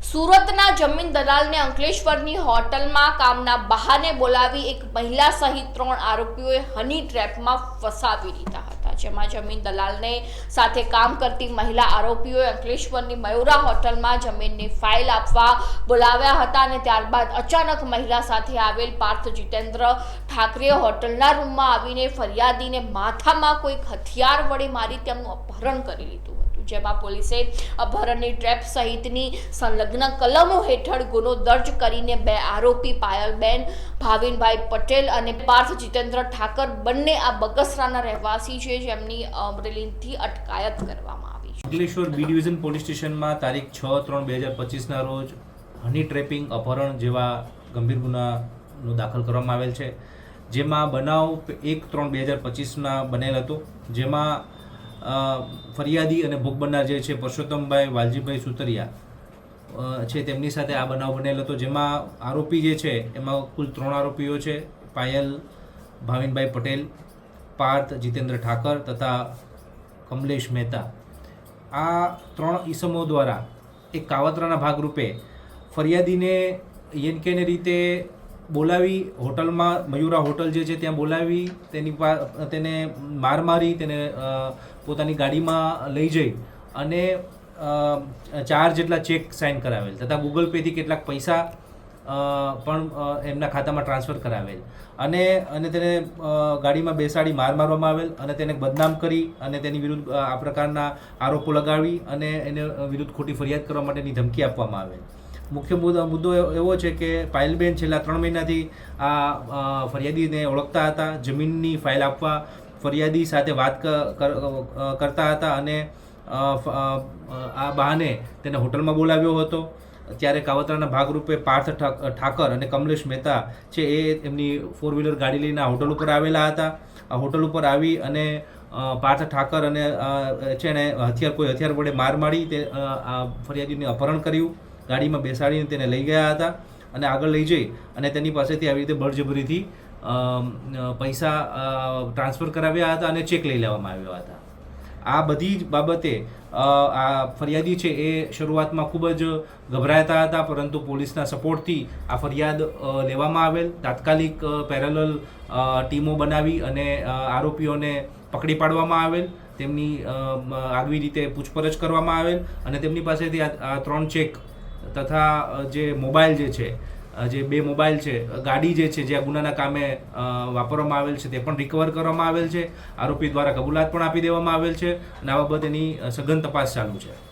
સુરતના જમીન દલાલને અંકલેશ્વરની હોટલમાં કામના બહાને બોલાવી એક મહિલા સહિત ત્રણ આરોપીઓએ હની ટ્રેપમાં ફસાવી લીધા હતા. જેમાં જમીન દલાલને સાથે કામ કરતી મહિલા આરોપીઓએ અંકલેશ્વરની મયુરા હોટલમાં જમીનની ફાઇલ આપવા બોલાવ્યા હતા અને ત્યારબાદ અચાનક મહિલા સાથે આવેલ પાર્થ જીતેન્દ્ર ઠાકરે હોટલના રૂમમાં આવીને ફરિયાદીને માથામાં કોઈક હથિયાર વડે મારી તેમનું અપહરણ કરી લીધું. જેમાં પોલીસે અપહરણની ટ્રેપ સહિતની સંલગ્ન કલમો હેઠળ ગુનો દર્જ કરીને બે આરોપી પાયલબેન, ભાવિનભાઈ પટેલ અને પાર્થ જીતેન્દ્ર ઠાકર બંને આ બગસરાના રહેવાસી છે જેમની અમરેલીથી અટકાયત કરવામાં આવી છે. અંકલેશ્વર બી ડિવિઝન પોલીસ સ્ટેશનમાં તારીખ છ ત્રણ બે હજાર પચીસના રોજ હની ટ્રેપિંગ અપહરણ જેવા ગંભીર ગુનાનો દાખલ કરવામાં આવેલ છે. જેમાં બનાવ એક ત્રણ બે હજાર પચીસના બનેલ હતો. જેમાં ફરિયાદી અને ભોગ બનનાર જે છે પરસોત્તમભાઈ વાલજીભાઈ સુતરિયા છે તેમની સાથે આ બનાવ બનેલો હતો, જેમાં આરોપી જે છે એમાં કુલ ત્રણ આરોપીઓ છે, પાયલ, ભાવિનભાઈ પટેલ, પાર્થ, જીતેન્દ્ર ઠાકર તથા કમલેશ મહેતા. આ ત્રણ ઈસમો દ્વારા એક કાવતરાના ભાગરૂપે ફરિયાદીને યનકેને રીતે બોલાવી, હોટલમાં મયુરા હોટલ જે છે ત્યાં બોલાવી, તેની તેને માર મારી, તેને પોતાની ગાડીમાં લઈ જઈ અને ચાર જેટલા ચેક સાઇન કરાવેલ તથા ગૂગલ પેથી કેટલાક પૈસા પણ એમના ખાતામાં ટ્રાન્સફર કરાવેલ. અને અને તેને ગાડીમાં બેસાડી માર મારવામાં આવેલ અને તેને બદનામ કરી અને તેની વિરુદ્ધ આ પ્રકારના આરોપો લગાવી અને એને વિરુદ્ધ ખોટી ફરિયાદ કરવા માટેની ધમકી આપવામાં આવેલ. મુખ્ય મુદ્દો મુદ્દો એવો છે કે પાયલબેન છેલ્લા ત્રણ મહિનાથી આ ફરિયાદીને ઓળખતા હતા, જમીનની ફાઇલ આપવા ફરિયાદી સાથે વાત કરતા હતા અને આ બહાને તેને હોટલમાં બોલાવ્યો હતો. ત્યારે કાવતરાના ભાગરૂપે પાર્થ ઠાકર અને કમલેશ મહેતા છે એ એમની ફોર વ્હીલર ગાડી લઈને આ હોટલ ઉપર આવેલા હતા. આ હોટલ ઉપર આવી અને પાર્થ ઠાકર અને છે ને હથિયાર કોઈ હથિયાર વડે માર મારી તે આ ફરિયાદીને અપહરણ કર્યું. ગાડીમાં બેસાડીને તેને લઈ ગયા હતા અને આગળ લઈ જઈ અને તેની પાસેથી આવી રીતે બળજબરીથી પૈસા ટ્રાન્સફર કરાવ્યા હતા અને ચેક લઈ લેવામાં આવ્યા હતા. આ બધી જ બાબતે આ ફરિયાદી છે એ શરૂઆતમાં ખૂબ જ ગભરાતા હતા, પરંતુ પોલીસના સપોર્ટથી આ ફરિયાદ લેવામાં આવેલ. તાત્કાલિક પેરેલલ ટીમો બનાવી અને આરોપીઓને પકડી પાડવામાં આવેલ. તેમની આગવી રીતે પૂછપરછ કરવામાં આવેલ અને તેમની પાસેથી આ ત્રણ ચેક તથા જે મોબાઈલ જે છે જે બે મોબાઈલ છે ગાડી જે છે, જે આ ગુનાના કામે વાપરવામાં આવેલ છે, તે પણ રિકવર કરવામાં આવેલ છે. આરોપી દ્વારા કબૂલાત પણ આપી દેવામાં આવેલ છે અને આ બાબતે એની સઘન તપાસ ચાલુ છે.